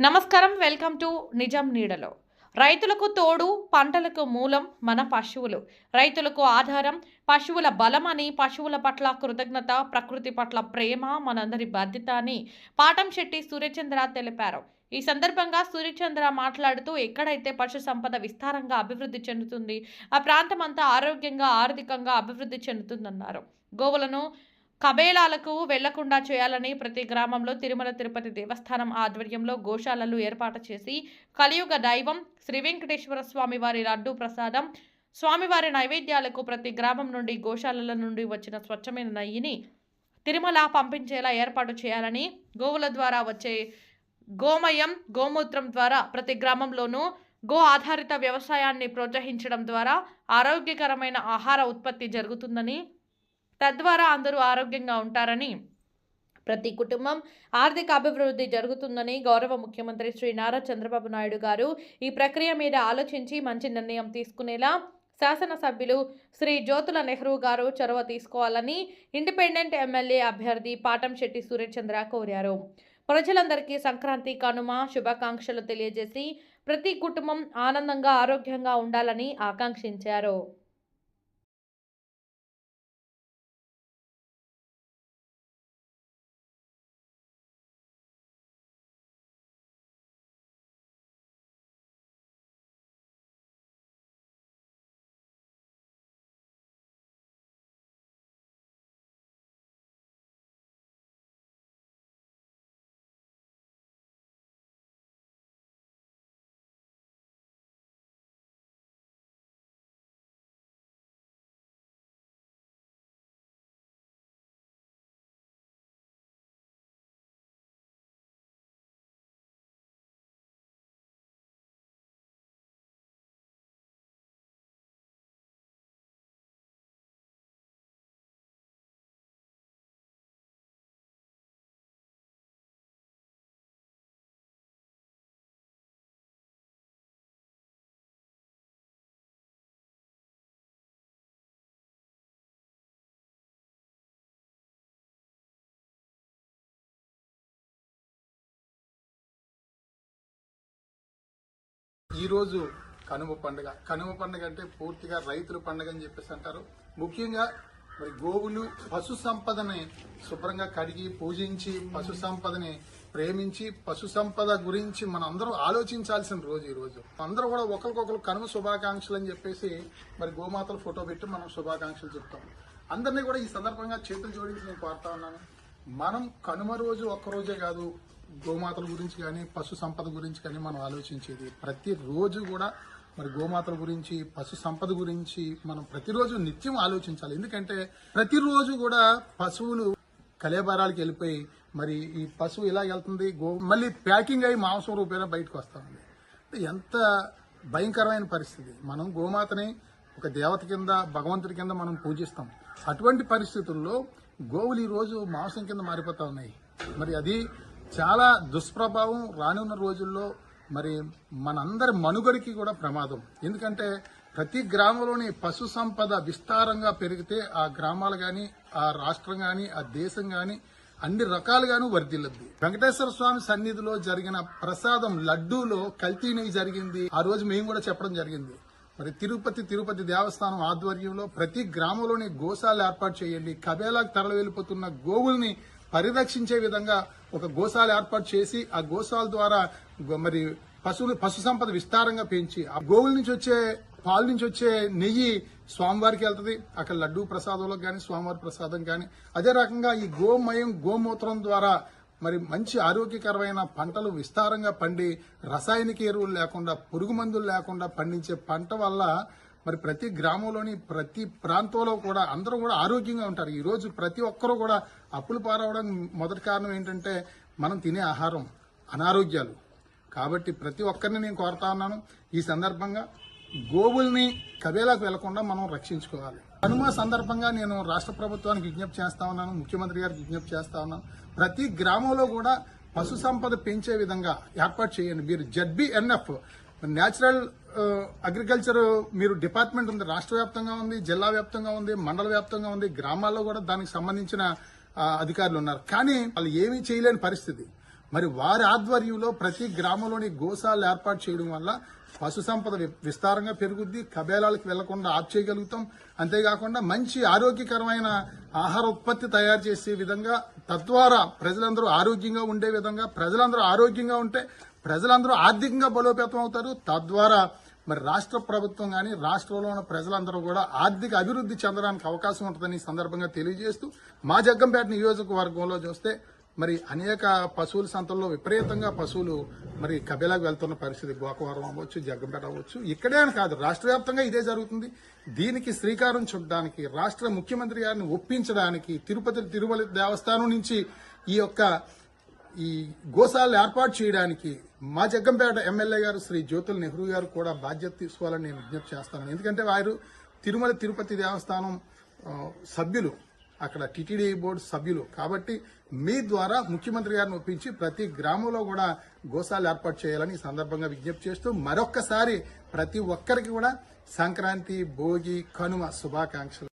నమస్కారం welcome to నిజం నీడలో. రైతులకు తోడు పంటలకు మూలం మన పశువులు. రైతులకు ఆధారం పశువుల బలం అని పశువుల పట్ల కృతజ్ఞత ప్రకృతి పట్ల ప్రేమ మనందరి బాధ్యత అని పాటం శెట్టి సూర్యచంద్ర తెలిపారు. ఈ సందర్భంగా సూర్యచంద్ర మాట్లాడుతూ ఎక్కడైతే పశు సంపద విస్తారంగా అభివృద్ధి చెందుతుంది ఆ ప్రాంతం అంతా ఆరోగ్యంగా ఆర్థికంగా అభివృద్ధి చెందుతుందన్నారు. గోవులను కబేళాలకు వెళ్ళకుండా చేయాలని ప్రతి గ్రామంలో తిరుమల తిరుపతి దేవస్థానం ఆధ్వర్యంలో గోశాలలు ఏర్పాటు చేసి కలియుగ దైవం శ్రీ వెంకటేశ్వర స్వామి వారి లడ్డూ ప్రసాదం స్వామివారి నైవేద్యాలకు ప్రతి గ్రామం నుండి గోశాలల నుండి వచ్చిన స్వచ్ఛమైన నయ్యిని తిరుమల పంపించేలా ఏర్పాటు చేయాలని గోవుల ద్వారా వచ్చే గోమయం గోమూత్రం ద్వారా ప్రతి గ్రామంలోనూ గో ఆధారిత వ్యవసాయాన్ని ప్రోత్సహించడం ద్వారా ఆరోగ్యకరమైన ఆహార ఉత్పత్తి జరుగుతుందని తద్వారా అందరూ ఆరోగ్యంగా ఉంటారని ప్రతి కుటుంబం ఆర్థిక అభివృద్ధి జరుగుతుందని గౌరవ ముఖ్యమంత్రి శ్రీ నారా చంద్రబాబు నాయుడు గారు ఈ ప్రక్రియ మీద ఆలోచించి మంచి నిర్ణయం తీసుకునేలా శాసనసభ్యులు శ్రీ జ్యోతుల నెహ్రూ గారు చొరవ తీసుకోవాలని ఇండిపెండెంట్ ఎమ్మెల్యే అభ్యర్థి పాటం శెట్టి సూర్యచంద్ర కోరారు. ప్రజలందరికీ సంక్రాంతి కనుమ శుభాకాంక్షలు తెలియజేసి ప్రతి కుటుంబం ఆనందంగా ఆరోగ్యంగా ఉండాలని ఆకాంక్షించారు. ఈరోజు కనుమ పండుగ. కనుమ పండుగ అంటే పూర్తిగా రైతుల పండుగ అని చెప్పేసి అంటారు. ముఖ్యంగా మరి గోవులు పశు సంపదని శుభ్రంగా కడిగి పూజించి పశు సంపదని ప్రేమించి పశు సంపద గురించి మనం అందరూ ఆలోచించాల్సిన రోజు ఈ రోజు. అందరూ కూడా ఒకరికొకరు కనుమ శుభాకాంక్షలు అని చెప్పేసి మరి గోమాతల ఫోటో పెట్టి మనం శుభాకాంక్షలు చెప్తాం. అందరినీ కూడా ఈ సందర్భంగా చేతులు జోడించి నేను కోరుతా ఉన్నాను. మనం కనుమ రోజు ఒక్క రోజే కాదు గోమాతల గురించి కానీ పశు సంపద గురించి కానీ మనం ఆలోచించేది. ప్రతిరోజు కూడా మరి గోమాతల గురించి పశు సంపద గురించి మనం ప్రతిరోజు నిత్యం ఆలోచించాలి. ఎందుకంటే ప్రతిరోజు కూడా పశువులు కలేబారాలకు వెళ్ళిపోయి మరి ఈ పశువు ఇలా వెళ్తుంది గో మళ్ళీ ప్యాకింగ్ అయి మాంసం రూపేణ బయటకు వస్తుంది ఎంత భయంకరమైన పరిస్థితి. మనం గోమాతని ఒక దేవత కింద భగవంతుడి కింద మనం పూజిస్తాం. అటువంటి పరిస్థితుల్లో గోవులు ఈ రోజు మాంసం కింద మారిపోతా ఉన్నాయి. మరి అది చాలా దుష్ప్రభావం రానున్న రోజుల్లో మరి మనందరి మనుగడికి కూడా ప్రమాదం. ఎందుకంటే ప్రతి గ్రామంలోని పశు సంపద విస్తారంగా పెరిగితే ఆ గ్రామాలు గాని ఆ రాష్ట్రం గాని ఆ దేశం గాని అన్ని రకాలుగాను వర్ధిల్లుద్ది. వెంకటేశ్వర స్వామి సన్నిధిలో జరిగిన ప్రసాదం లడ్డూలో కల్తీ నెయ్యి జరిగింది. ఆ రోజు మేము కూడా చెప్పడం జరిగింది. మరి తిరుపతి తిరుపతి దేవస్థానం ఆధ్వర్యంలో ప్రతి గ్రామంలోని గోశాల ఏర్పాటు చేయండి. కబేలాకు తరలి వెళ్ళిపోతున్న గోవుల్ని పరిరక్షించే విధంగా ఒక గోశాల ఏర్పాటు చేసి ఆ గోశాల ద్వారా మరి పశువులు పశు సంపద విస్తారంగా పెంచి ఆ గోవుల నుంచి వచ్చే పాలు నుంచి వచ్చే నెయ్యి స్వామివారికి వెళ్తుంది. అక్కడ లడ్డూ ప్రసాదంలో కానీ స్వామివారి ప్రసాదం కానీ అదే రకంగా ఈ గోమయం గోమూత్రం ద్వారా మరి మంచి ఆరోగ్యకరమైన పంటలు విస్తారంగా పండి రసాయనిక ఎరువులు లేకుండా పురుగు మందులు లేకుండా పండించే పంట వల్ల మరి ప్రతి గ్రామంలోని ప్రతి ప్రాంతంలో కూడా అందరూ కూడా ఆరోగ్యంగా ఉంటారు. ఈ రోజు ప్రతి ఒక్కరూ కూడా అప్పులు పారవడం మొదటి కారణం ఏంటంటే మనం తినే ఆహారం అనారోగ్యాలు. కాబట్టి ప్రతి ఒక్కరిని నేను కోరుతా ఉన్నాను. ఈ సందర్భంగా గోవుల్ని కబేలాకు వెళ్ళకుండా మనం రక్షించుకోవాలి. హనుమ సందర్భంగా నేను రాష్ట్ర ప్రభుత్వానికి విజ్ఞప్తి చేస్తా ఉన్నాను. ముఖ్యమంత్రి గారికి విజ్ఞప్తి చేస్తా ఉన్నాను. ప్రతి గ్రామంలో కూడా పశు సంపద పెంచే విధంగా ఏర్పాటు చేయండి. మీరు Z B N F natural agriculture మీరు డిపార్ట్మెంట్ ఉంది రాష్ట్ర వ్యాప్తంగా ఉంది జిల్లా వ్యాప్తంగా ఉంది మండల వ్యాప్తంగా ఉంది గ్రామాల్లో కూడా దానికి సంబంధించిన అధికారులు ఉన్నారు. కానీ వాళ్ళు ఏమీ చేయలేని పరిస్థితి. మరి వారి ఆధ్వర్యంలో ప్రతి గ్రామంలోని గోసాలు ఏర్పాటు చేయడం వల్ల పశు సంపద విస్తారంగా పెరుగుద్ది కబేలాలకు వెళ్ళకుండా ఆప్ చేయగలుగుతాం అంతేకాకుండా మంచి ఆరోగ్యకరమైన ఆహార ఉత్పత్తి తయారు చేసే విధంగా తద్వారా ప్రజలందరూ ఆరోగ్యంగా ఉండే విధంగా ప్రజలందరూ ఆరోగ్యంగా ఉంటే ప్రజలందరూ ఆర్థికంగా బలోపేతం అవుతారు. తద్వారా మరి రాష్ట్ర ప్రభుత్వం కానీ రాష్ట్రంలో ఉన్న ప్రజలందరూ కూడా ఆర్థిక అభివృద్ధి చెందడానికి అవకాశం ఉంటుందని సందర్భంగా తెలియజేస్తూ మా జగ్గంపేట నియోజకవర్గంలో చూస్తే మరి అనేక పశువుల సంతల్లో విపరీతంగా పశువులు మరి కబేలాకు వెళ్తున్న పరిస్థితి గోకవరం అవ్వచ్చు జగ్గంపేట అవ్వచ్చు. ఇక్కడే అని కాదు రాష్ట్ర వ్యాప్తంగా ఇదే జరుగుతుంది. దీనికి శ్రీకారం చుట్టడానికి రాష్ట్ర ముఖ్యమంత్రి గారిని ఒప్పించడానికి తిరుపతి తిరుమల దేవస్థానం నుంచి ఈ యొక్క ఈ గోశాలను ఏర్పాటు చేయడానికి మా జగ్గంపేట ఎమ్మెల్యే గారు శ్రీ జ్యోతుల నెహ్రూ గారు కూడా బాధ్యత తీసుకోవాలని నేను విజ్ఞప్తి చేస్తాను. ఎందుకంటే వారు తిరుమల తిరుపతి దేవస్థానం సభ్యులు. అక్కడ టిటిడి బోర్డు సభ్యులు. కాబట్టి మీ ద్వారా ముఖ్యమంత్రి గారిని ఒప్పించి ప్రతి గ్రామంలో కూడా గోశాలు ఏర్పాటు చేయాలని ఈ సందర్భంగా విజ్ఞప్తి చేస్తూ మరొక్కసారి ప్రతి ఒక్కరికి కూడా సంక్రాంతి భోగి కనుమ శుభాకాంక్షలు.